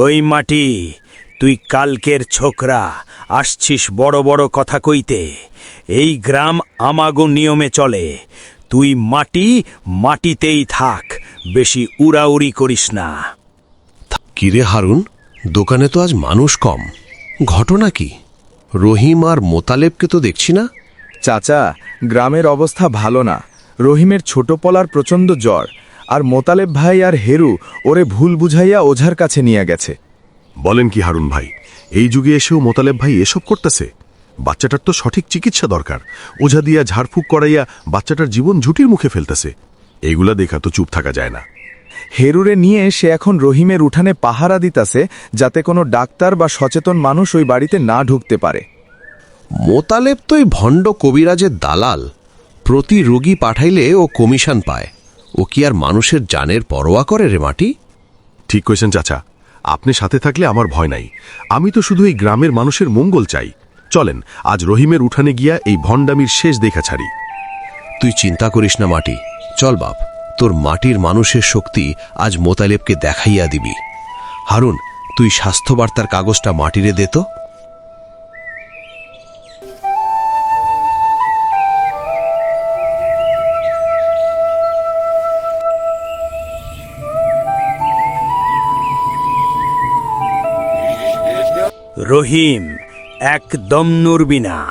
ওই মাটি তুই কালকের ছোকরা আসছিস বড় বড় কথা কইতে। এই গ্রাম আমাগো নিয়মে চলে। তুই মাটি মাটিতেই থাক বেশি উড়াউড়ি করিস না। কিরে হারুন দোকানে তো আজ মানুষ কম। ঘটনা কি? রহিম আর মোতালেবকে তো দেখছি না? চাচা গ্রামের অবস্থা ভালো না। রহিমের ছোট পলার প্রচণ্ড জ্বর। আর মোতালেব ভাই আর হেরু ওরে ভুল বুঝাইয়া ওঝার কাছে নিয়ে গেছে। বলেন কি হারুন ভাই এই যুগে এসেও মোতালেব ভাই এসব করতেছে? বাচ্চাটার তো সঠিক চিকিৎসা দরকার। ওঝা দিয়া ঝাড়ফুঁক করাইয়া বাচ্চাটার জীবন ঝুটির মুখে ফেলতেছে। এগুলা দেখা তো চুপ থাকা যায় না। হেরুরে নিয়ে সে এখন রহিমের উঠানে পাহারা দিতাছে যাতে কোনো ডাক্তার বা সচেতন মানুষ ওই বাড়িতে না ঢুকতে পারে। মোতালেব তো এই ভণ্ড কবিরাজের দালাল। প্রতি রোগী পাঠাইলে ও কমিশন পায়। ও কি আর মানুষের জানের পরোয়া করে রে মাটি? ঠিক কইছেন চাচা। আপনি সাথে থাকলে আমার ভয় নাই। আমি তো শুধু এই গ্রামের মানুষের মঙ্গল চাই। চলেন আজ রহিমের উঠানে গিয়া এই ভণ্ডামির শেষ দেখা ছাড়ি। তুই চিন্তা করিস না মাটি। চল বাপ তোর মাটির মানুষের শক্তি আজ মোতালেবকে দেখাইয়া দিবি। হারুন তুই স্বাস্থ্যবার্তার কাগজটা মাটিরে দে তো। রহিম একদম নড়বি না।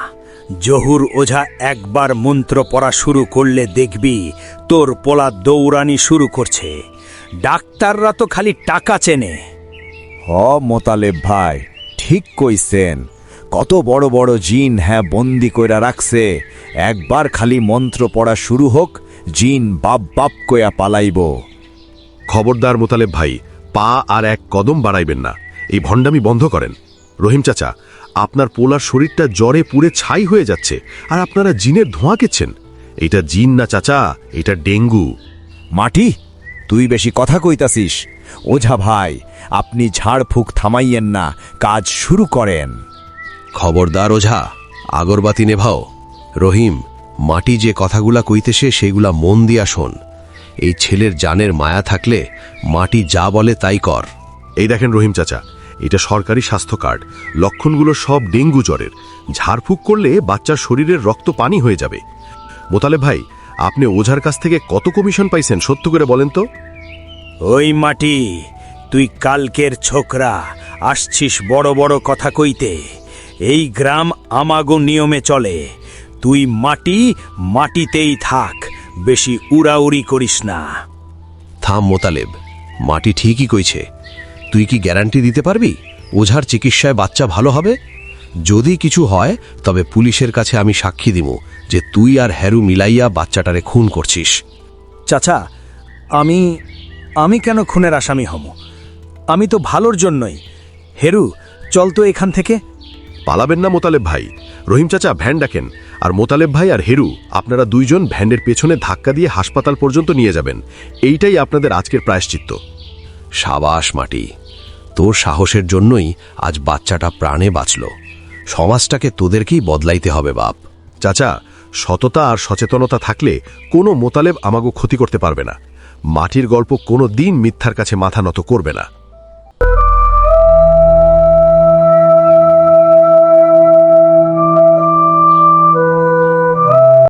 জহুর ওঝা একবার মন্ত্র পড়া শুরু করলে দেখবি তোর পোলা দৌড়ানি শুরু করছে। ডাক্তাররা তো খালি টাকা চেনে। হ মোতালেব ভাই ঠিক কইছেন। কত বড় বড় জিন হ্যাঁ বন্দি কইরা রাখছে। একবার খালি মন্ত্র পড়া শুরু হোক জিন বাপ বাপ কইয়া পালাইব। খবরদার মোতালেব ভাই পা আর এক কদম বাড়াইবেন না। এই ভণ্ডামি বন্ধ করেন। রহিম চাচা আপনার পোলার শরীরটা জ্বরে পুড়ে ছাই হয়ে যাচ্ছে আর আপনারা জিনের ধোঁয়া কেচ্ছেন। এটা জিন না চাচা এটা ডেঙ্গু। মাটি তুই বেশি কথা কইতাছিস। ওঝা ভাই আপনি ঝাড়ফুঁক থামাইয়েন না কাজ শুরু করেন। খবরদার ওঝা আগরবাতি নেভাও। রহিম মাটি যে কথাগুলা কইতেছে সেগুলা মন দিয়া শোন। এই ছেলের জানের মায়া থাকলে মাটি যা বলে তাই কর। এই দেখেন রহিম চাচা এটা সরকারি স্বাস্থ্য কার্ড। লক্ষণগুলো সব ডেঙ্গু জ্বরের। ঝাড়ফুঁক করলে বাচ্চার শরীরের রক্ত পানি হয়ে যাবে। মোতালেব ভাই আপনি ওঝার কাছ থেকে কত কমিশন পাইছেন সত্য করে বলেন তো? ওই মাটি তুই কালকের ছোকরা আসছিস বড় বড় কথা কইতে। এই গ্রাম আমাগো নিয়মে চলে। তুই মাটি মাটিতেই থাক বেশি উড়াউড়ি করিস না। থাম মোতালেব মাটি ঠিকই কইছে। তুই কি গ্যারান্টি দিতে পারবি? ওঝার চিকিৎসায় বাচ্চা ভালো হবে? যদি কিছু হয় তবে পুলিশের কাছে আমি সাক্ষী দিব যে তুই আর হ্যারু মিলাইয়া বাচ্চাটারে খুন করছিস। চাচা আমি আমি কেন খুনের আসামি হব? আমি তো ভালোর জন্যই। হেরু চল তো এখান থেকে। পালাবেন না মোতালেব ভাই। রহিম চাচা ভ্যান ডাকেন। আর মোতালেব ভাই আর হেরু আপনারা দুইজন ভ্যানের পেছনে ধাক্কা দিয়ে হাসপাতাল পর্যন্ত নিয়ে যাবেন। এইটাই আপনাদের আজকের প্রায়শ্চিত্ত। সাবাস মাটি। তোর সাহসের জন্যই আজ বাচ্চাটা প্রাণে বাঁচল। সমাজটাকে তোদেরকেই বদলাইতে হবে, বাপ। চাচা, সততা আর সচেতনতা থাকলে কোনো মোতালেব আমাগো ক্ষতি করতে পারবে না। মাটির গল্প কোনো দিন মিথ্যার কাছে মাথা নত করবে না।